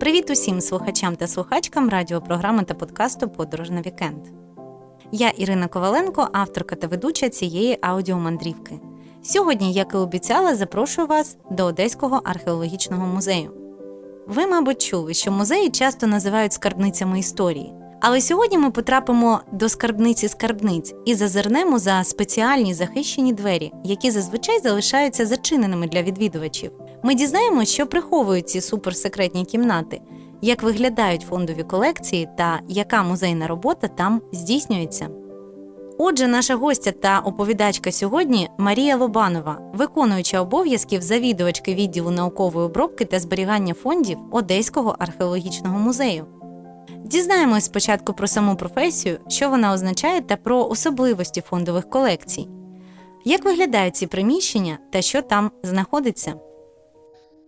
Привіт усім слухачам та слухачкам радіопрограми та подкасту Подорож на вікенд. Я Ірина Коваленко, авторка та ведуча цієї аудіомандрівки. Сьогодні, як і обіцяла, запрошую вас до Одеського археологічного музею. Ви, мабуть, чули, що музеї часто називають скарбницями історії. Але сьогодні ми потрапимо до скарбниці скарбниць і зазирнемо за спеціальні захищені двері, які зазвичай залишаються зачиненими для відвідувачів. Ми дізнаємося, що приховують ці суперсекретні кімнати, як виглядають фондові колекції та яка музейна робота там здійснюється. Отже, наша гостя та оповідачка сьогодні Марія Лобанова, виконуюча обов'язків завідувачки відділу наукової обробки та зберігання фондів Одеського археологічного музею. Дізнаємось спочатку про саму професію, що вона означає, та про особливості фондових колекцій. Як виглядають ці приміщення та що там знаходиться?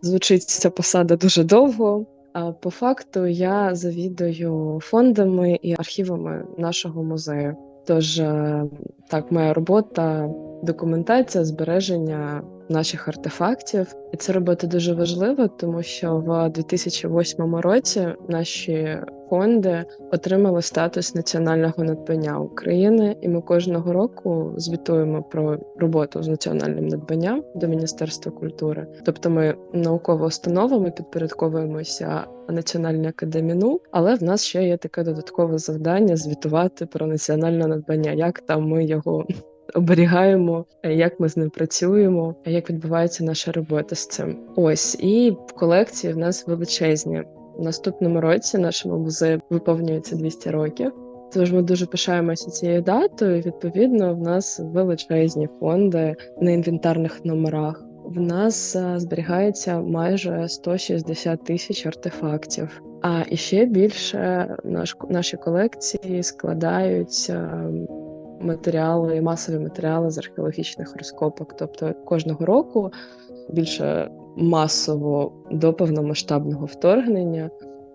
Звучить ця посада дуже довго. А по факту я завідую фондами і архівами нашого музею. Тож е, так, моя робота документація, збереження наших артефактів. І це робота дуже важлива, тому що в 2008 році наші фонди отримали статус національного надбання України, і ми кожного року звітуємо про роботу з національним надбанням до Міністерства культури. Тобто, ми наукова установа, ми підпорядковуємося Національній академії наук, але в нас ще є таке додаткове завдання звітувати про національне надбання, як там ми його оберігаємо, як ми з ним працюємо, як відбувається наша робота з цим. Ось і в колекції в нас величезні. В наступному році нашому музею виповнюється 200 років. Тож ми дуже пишаємося цією датою. Відповідно, в нас величезні фонди на інвентарних номерах. В нас зберігається майже 160 тисяч артефактів. А і ще більше наш наші колекції складаються матеріали, масові матеріали з археологічних розкопок. Тобто кожного року більше масово до повномасштабного вторгнення,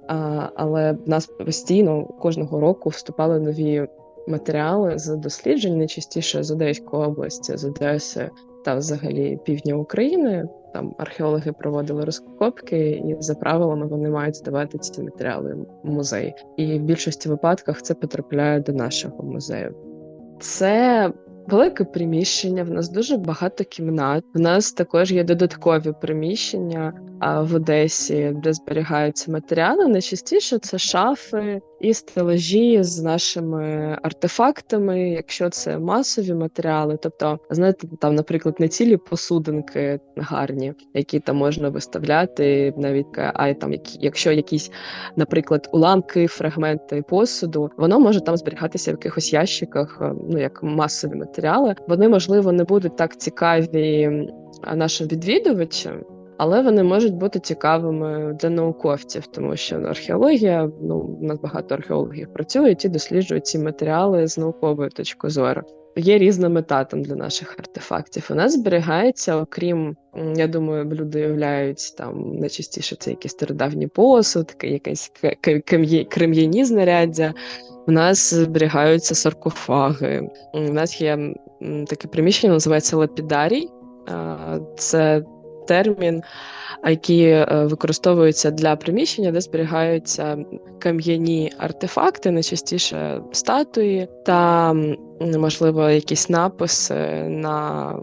а, але в нас постійно кожного року вступали нові матеріали з досліджень, найчастіше з Одеської області, з Одеси та взагалі півдня України. Там археологи проводили розкопки, і за правилами вони мають здавати ці матеріали в музей. І в більшості випадках це потрапляє до нашого музею. Це велике приміщення. В нас дуже багато кімнат. В нас також є додаткові приміщення в Одесі, де зберігаються матеріали. Найчастіше це шафи і стелажі з нашими артефактами, якщо це масові матеріали. Тобто, знаєте, там, наприклад, не цілі посудинки гарні, які там можна виставляти, навіть а й там, якщо якісь, наприклад, уламки, фрагменти посуду, воно може там зберігатися в якихось ящиках, е, ну як масові матеріали. Вони можливо не будуть так цікаві нашим відвідувачам але вони можуть бути цікавими для науковців, тому що археологія, ну нас багато археологів працюють і досліджують ці матеріали з наукової точки зору. Є різна мета там для наших артефактів. У нас зберігається, окрім, я думаю, люди уявляють там найчастіше це якісь стародавні посудки, якісь крем'яні знаряддя. У нас зберігаються саркофаги. У нас є таке приміщення, називається лапідарій. Це термін, який е, використовується для приміщення, де зберігаються кам'яні артефакти, найчастіше статуї, та можливо якісь написи на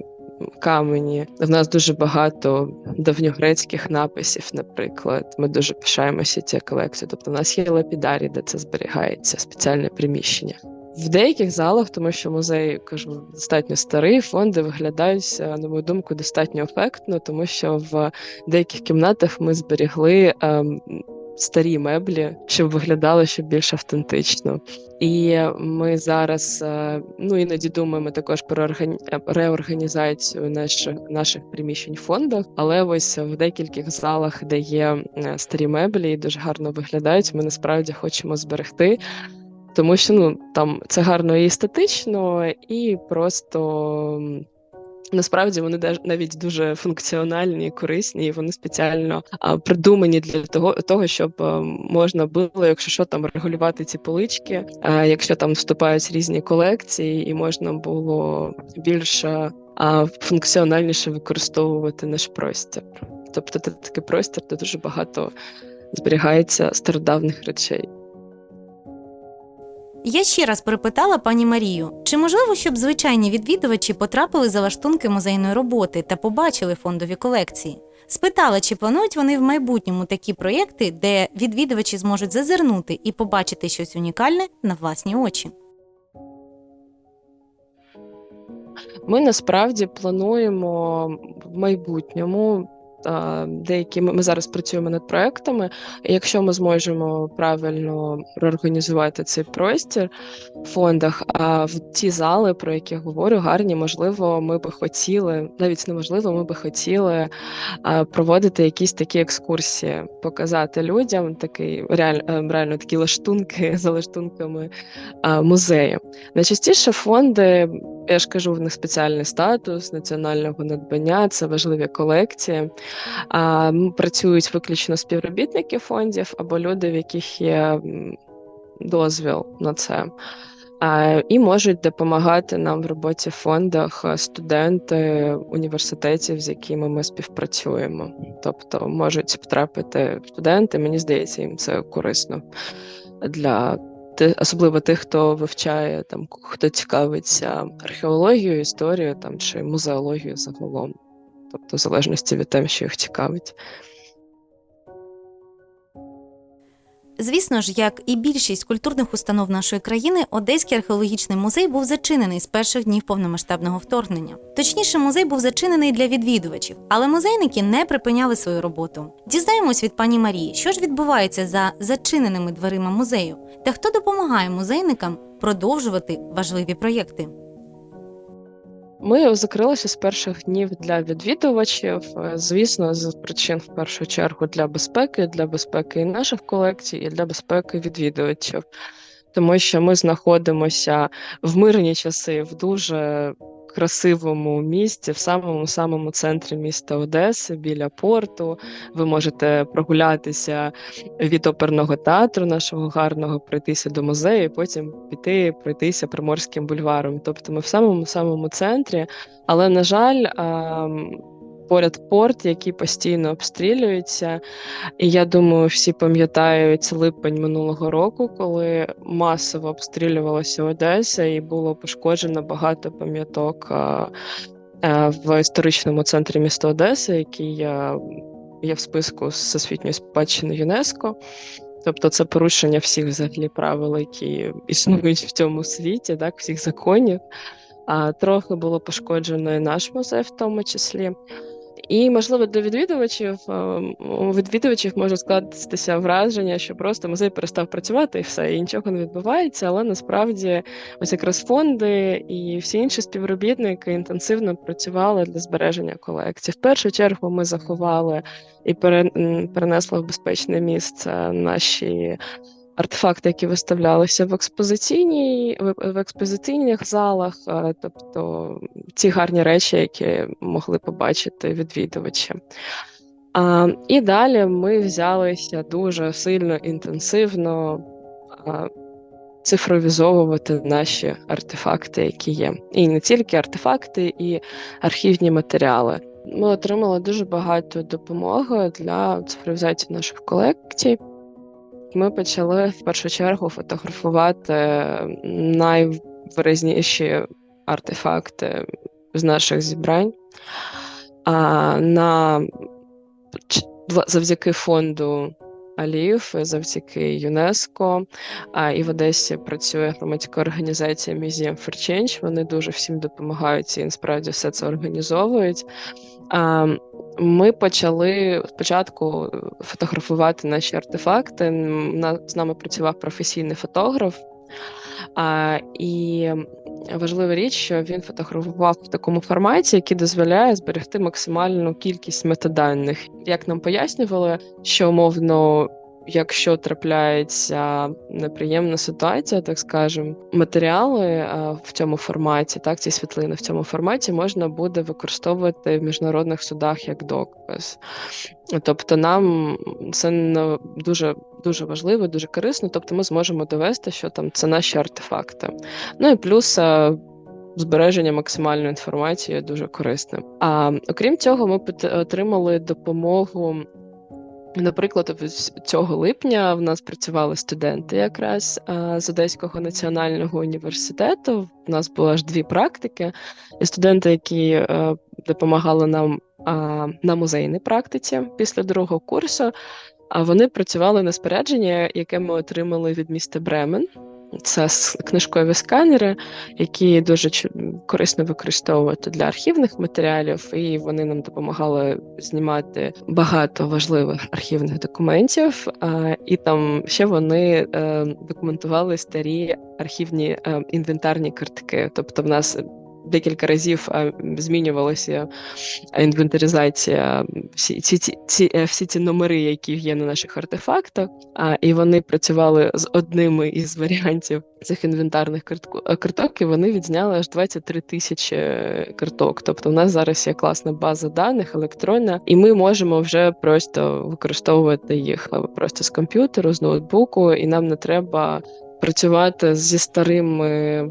камені. В нас дуже багато давньогрецьких написів, наприклад. Ми дуже пишаємося цією колекцією. Тобто, у нас є лапідарі, де це зберігається спеціальне приміщення. В деяких залах, тому що музей кажу, достатньо старий, фонди виглядають, на мою думку, достатньо ефектно, тому що в деяких кімнатах ми зберігли ем, старі меблі, щоб виглядало ще більш автентично. І ми зараз е, ну іноді думаємо також про органі... реорганізацію наших наших приміщень в фондах, але ось в декількох залах, де є е, старі меблі і дуже гарно виглядають, ми насправді хочемо зберегти. Тому що ну там це гарно і естетично, і просто насправді вони навіть дуже функціональні, корисні, і вони спеціально придумані для того, того, щоб а, можна було, якщо що там регулювати ці полички, а, якщо там вступають різні колекції, і можна було більш функціональніше використовувати наш простір. Тобто це такий простір, де дуже багато зберігається стародавних речей. Я ще раз перепитала пані Марію, чи можливо, щоб звичайні відвідувачі потрапили за лаштунки музейної роботи та побачили фондові колекції? Спитала, чи планують вони в майбутньому такі проєкти, де відвідувачі зможуть зазирнути і побачити щось унікальне на власні очі. Ми насправді плануємо в майбутньому. Деякі ми зараз працюємо над проектами. Якщо ми зможемо правильно реорганізувати цей простір в фондах, а в ті зали, про які я говорю, гарні, можливо, ми би хотіли, навіть неможливо, ми би хотіли проводити якісь такі екскурсії, показати людям такий реаль, е, реально такі лаштунки за лаштунками музею. Найчастіше фонди я ж кажу, в них спеціальний статус національного надбання, це важливі колекції. Працюють виключно співробітники фондів або люди, в яких є дозвіл на це. І можуть допомагати нам в роботі в фондах е, студенти університетів, з якими ми співпрацюємо. Тобто можуть потрапити студенти, мені здається, їм це корисно для особливо тих, хто вивчає там, хто цікавиться археологією, історією там чи музеологією загалом, тобто в залежності від тем, що їх цікавить. Звісно ж, як і більшість культурних установ нашої країни, Одеський археологічний музей був зачинений з перших днів повномасштабного вторгнення. Точніше, музей був зачинений для відвідувачів, але музейники не припиняли свою роботу. Дізнаємось від пані Марії, що ж відбувається за зачиненими дверима музею, та хто допомагає музейникам продовжувати важливі проєкти. Ми закрилися з перших днів для відвідувачів, е, звісно, з причин в першу чергу для безпеки, для безпеки і наших колекцій, і для безпеки відвідувачів, тому що ми знаходимося в мирні часи в дуже красивому місці, в самому самому центрі міста Одеси, біля порту. Ви можете прогулятися від оперного театру нашого гарного, пройтися до музею, і потім піти пройтися Приморським бульваром. Тобто ми в самому самому центрі, але на жаль. Поряд порт, який постійно обстрілюється, і я думаю, всі пам'ятають липень минулого року, коли масово обстрілювалася Одеса, і було пошкоджено багато пам'яток в історичному центрі міста Одеси, який є в списку з всесвітньої спадщини ЮНЕСКО. Тобто це порушення всіх взагалі правил, які існують в цьому світі, так, всіх законів. А трохи було пошкоджено і наш музей, в тому числі. І, можливо, для відвідувачів у відвідувачів може скластися враження, що просто музей перестав працювати і все, і нічого не відбувається. Але насправді ось якраз фонди і всі інші співробітники інтенсивно працювали для збереження колекцій. В першу чергу ми заховали і перенесли в безпечне місце наші. Артефакти, які виставлялися в експозиційній в, експозиційних залах, е, тобто ці гарні речі, які могли побачити відвідувачі. А, і далі ми взялися дуже сильно інтенсивно а, цифровізовувати наші артефакти, які є. І не тільки артефакти, і архівні матеріали. Ми отримали дуже багато допомоги для цифровізації наших колекцій. Ми почали в першу чергу фотографувати найвиразніші артефакти з наших зібрань. А на завдяки фонду Аліїв, завдяки ЮНЕСКО. А і в Одесі працює громадська організація Museum for Change. Вони дуже всім допомагають і насправді все це організовують. А, Ми почали спочатку фотографувати наші артефакти. З нами працював професійний фотограф. І важлива річ, що він фотографував в такому форматі, який дозволяє зберегти максимальну кількість метаданих. Як нам пояснювали, що умовно, якщо трапляється неприємна ситуація, так скажемо, матеріали в цьому форматі, так ці світлини в цьому форматі можна буде використовувати в міжнародних судах як доказ. Тобто, нам це дуже дуже важливо, дуже корисно. Тобто, ми зможемо довести, що там це наші артефакти. Ну і плюс. е, Збереження максимальної інформації дуже корисним. А окрім цього, ми отримали допомогу Наприклад, з цього липня в нас працювали студенти якраз з Одеського національного університету. У нас було аж дві практики, і студенти, які е, допомагали нам на музейній практиці після другого курсу, а вони працювали на спорядження, яке ми отримали від міста Бремен. Це книжкові сканери, які дуже корисно використовувати для архівних матеріалів, і вони нам допомагали знімати багато важливих архівних документів. І там ще вони е, документували старі архівні е, інвентарні картки. Тобто, в нас декілька разів змінювалася інвентаризація, всі ці, ці, е, всі ці номери, які є на наших артефактах, і вони працювали з одними із варіантів цих інвентарних е, карток, і вони відзняли аж 23 тисячі е, карток. Тобто, в нас зараз є класна база даних, електронна, і ми можемо вже просто використовувати їх просто з комп'ютеру, з ноутбуку, і нам не треба працювати зі старими,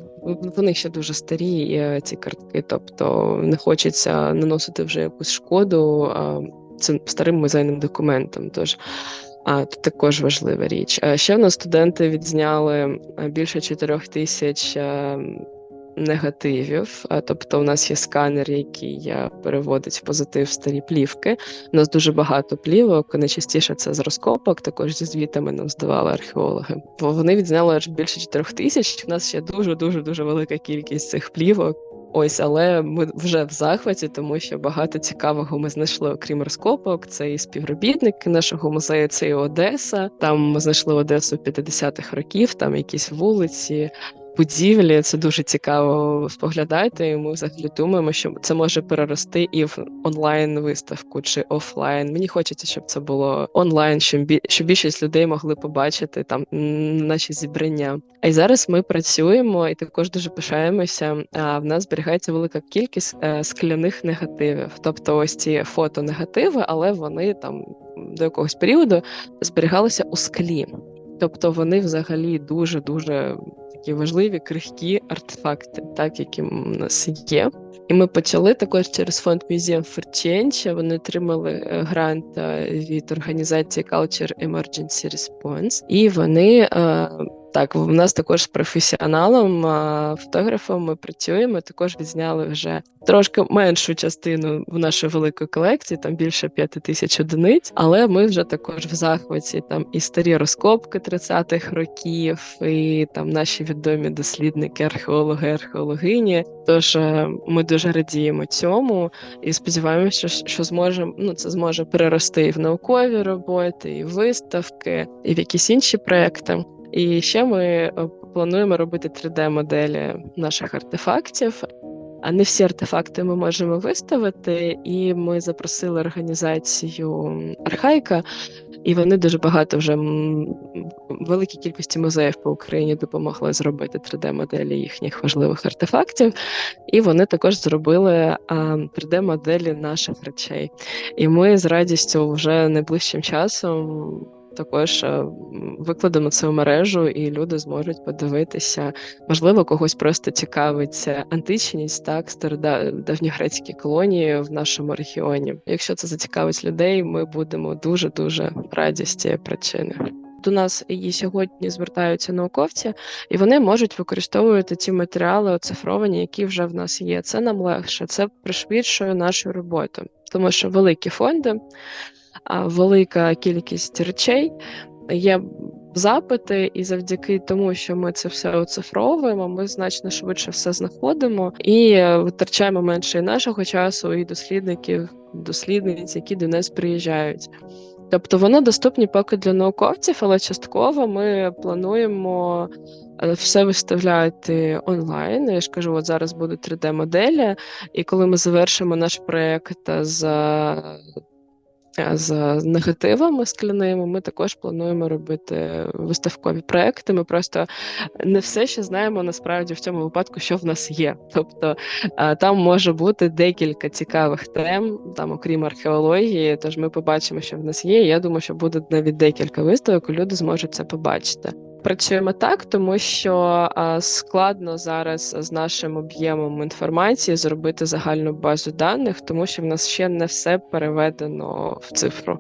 вони ще дуже старі, е, ці картки, тобто не хочеться наносити вже якусь шкоду цим старим музейним документам. Тож а тут також важлива річ. Ще в нас студенти відзняли е, більше чотирьох тисяч е, негативів. Тобто, у нас є сканер, який переводить в позитив старі плівки. У нас дуже багато плівок. Найчастіше це з розкопок, також зі звітами нам здавали археологи. Бо вони відзняли аж більше 4 тисяч. У нас ще дуже дуже дуже велика кількість цих плівок. Ось, але ми вже в захваті, тому що багато цікавого ми знайшли, окрім розкопок. Це і співробітники нашого музею, це і Одеса. Там ми знайшли Одесу 50-х років, там якісь вулиці, будівлі. Це дуже цікаво споглядати. І ми взагалі думаємо, що це може перерости і в онлайн виставку чи офлайн. Мені хочеться, щоб це було онлайн, щоб більшість людей могли побачити там наші зібрання. А й зараз ми працюємо і також дуже пишаємося. А в нас зберігається велика кількість е, скляних негативів, тобто ось ці фотонегативи, але вони там до якогось періоду зберігалися у склі. Тобто вони взагалі дуже дуже такі важливі крихкі артефакти, так які у нас є. І ми почали також через фонд Museum for Change. Вони отримали е, грант е, від організації Culture Emergency Response, і вони е, так, в нас також з професіоналом, фотографом ми працюємо. Також відзняли вже трошки меншу частину в нашої великої колекції, там більше п'яти тисяч одиниць. Але ми вже також в захваті там і старі розкопки 30-х років, і там наші відомі дослідники, археологи, археологині. Тож е, ми дуже радіємо цьому і сподіваємося, що, що зможемо. Ну це зможе перерости і в наукові роботи, і в виставки, і в якісь інші проекти. І ще ми е, плануємо робити 3D-моделі наших артефактів. А не всі артефакти ми можемо виставити, і ми запросили організацію Архаїка, і вони дуже багато вже великій кількості музеїв по Україні допомогли зробити 3D-моделі їхніх важливих артефактів. І вони також зробили 3D-моделі наших речей. І ми з радістю вже найближчим часом також е, викладемо це в мережу, і люди зможуть подивитися. Можливо, когось просто цікавиться античність, так давньогрецькі колонії в нашому регіоні. Якщо це зацікавить людей, ми будемо дуже дуже раді з цієї причини. До нас і сьогодні звертаються науковці, і вони можуть використовувати ці матеріали оцифровані, які вже в нас є. Це нам легше, це пришвидшує нашу роботу, тому що великі фонди велика кількість речей. Є запити, і завдяки тому, що ми це все оцифровуємо, ми значно швидше все знаходимо і витрачаємо менше і нашого часу, і дослідників, дослідниць, які до нас приїжджають. Тобто вони доступні поки для науковців, але частково ми плануємо е, все виставляти онлайн. Я ж кажу, от зараз будуть 3D-моделі, і коли ми завершимо наш проєкт за з негативами скляними ми також плануємо робити виставкові проекти. Ми просто не все ще знаємо насправді в цьому випадку, що в нас є. Тобто там може бути декілька цікавих тем, там окрім археології. Тож ми побачимо, що в нас є. Я думаю, що буде навіть декілька виставок, люди зможуть це побачити. Працюємо так, тому що складно зараз з нашим об'ємом інформації зробити загальну базу даних, тому що в нас ще не все переведено в цифру.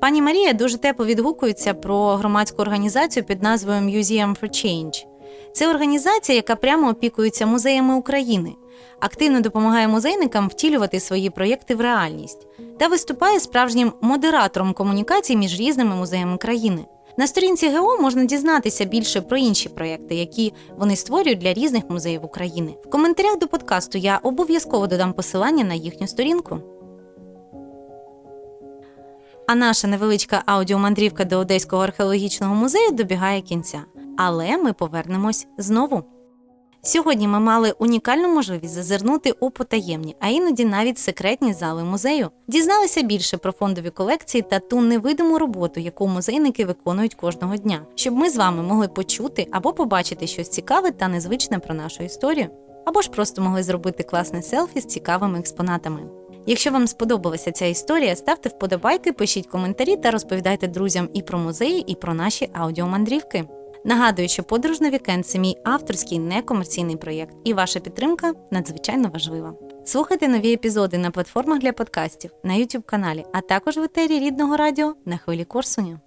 Пані Марія дуже тепло відгукується про громадську організацію під назвою Museum for Change. Це організація, яка прямо опікується музеями України, активно допомагає музейникам втілювати свої проєкти в реальність та виступає справжнім модератором комунікацій між різними музеями країни. На сторінці ГО можна дізнатися більше про інші проєкти, які вони створюють для різних музеїв України. В коментарях до подкасту я обов'язково додам посилання на їхню сторінку. А наша невеличка аудіомандрівка до Одеського археологічного музею добігає кінця. Але ми повернемось знову. Сьогодні ми мали унікальну можливість зазирнути у потаємні, а іноді навіть секретні зали музею. Дізналися більше про фондові колекції та ту невидиму роботу, яку музейники виконують кожного дня, щоб ми з вами могли почути або побачити щось цікаве та незвичне про нашу історію, або ж просто могли зробити класне селфі з цікавими експонатами. Якщо вам сподобалася ця історія, ставте вподобайки, пишіть коментарі та розповідайте друзям і про музеї, і про наші аудіомандрівки. Нагадую, що подорож на вікенд це мій авторський некомерційний проєкт, і ваша підтримка надзвичайно важлива. Слухайте нові епізоди на платформах для подкастів, на youtube каналі, а також в етері рідного радіо на хвилі Корсуню.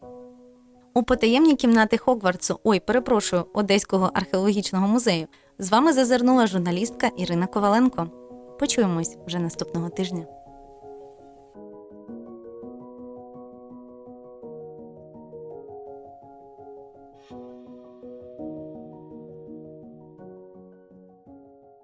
У потаємні кімнати Хогвартсу, ой, перепрошую, Одеського археологічного музею. З вами зазирнула журналістка Ірина Коваленко. Почуємось вже наступного тижня.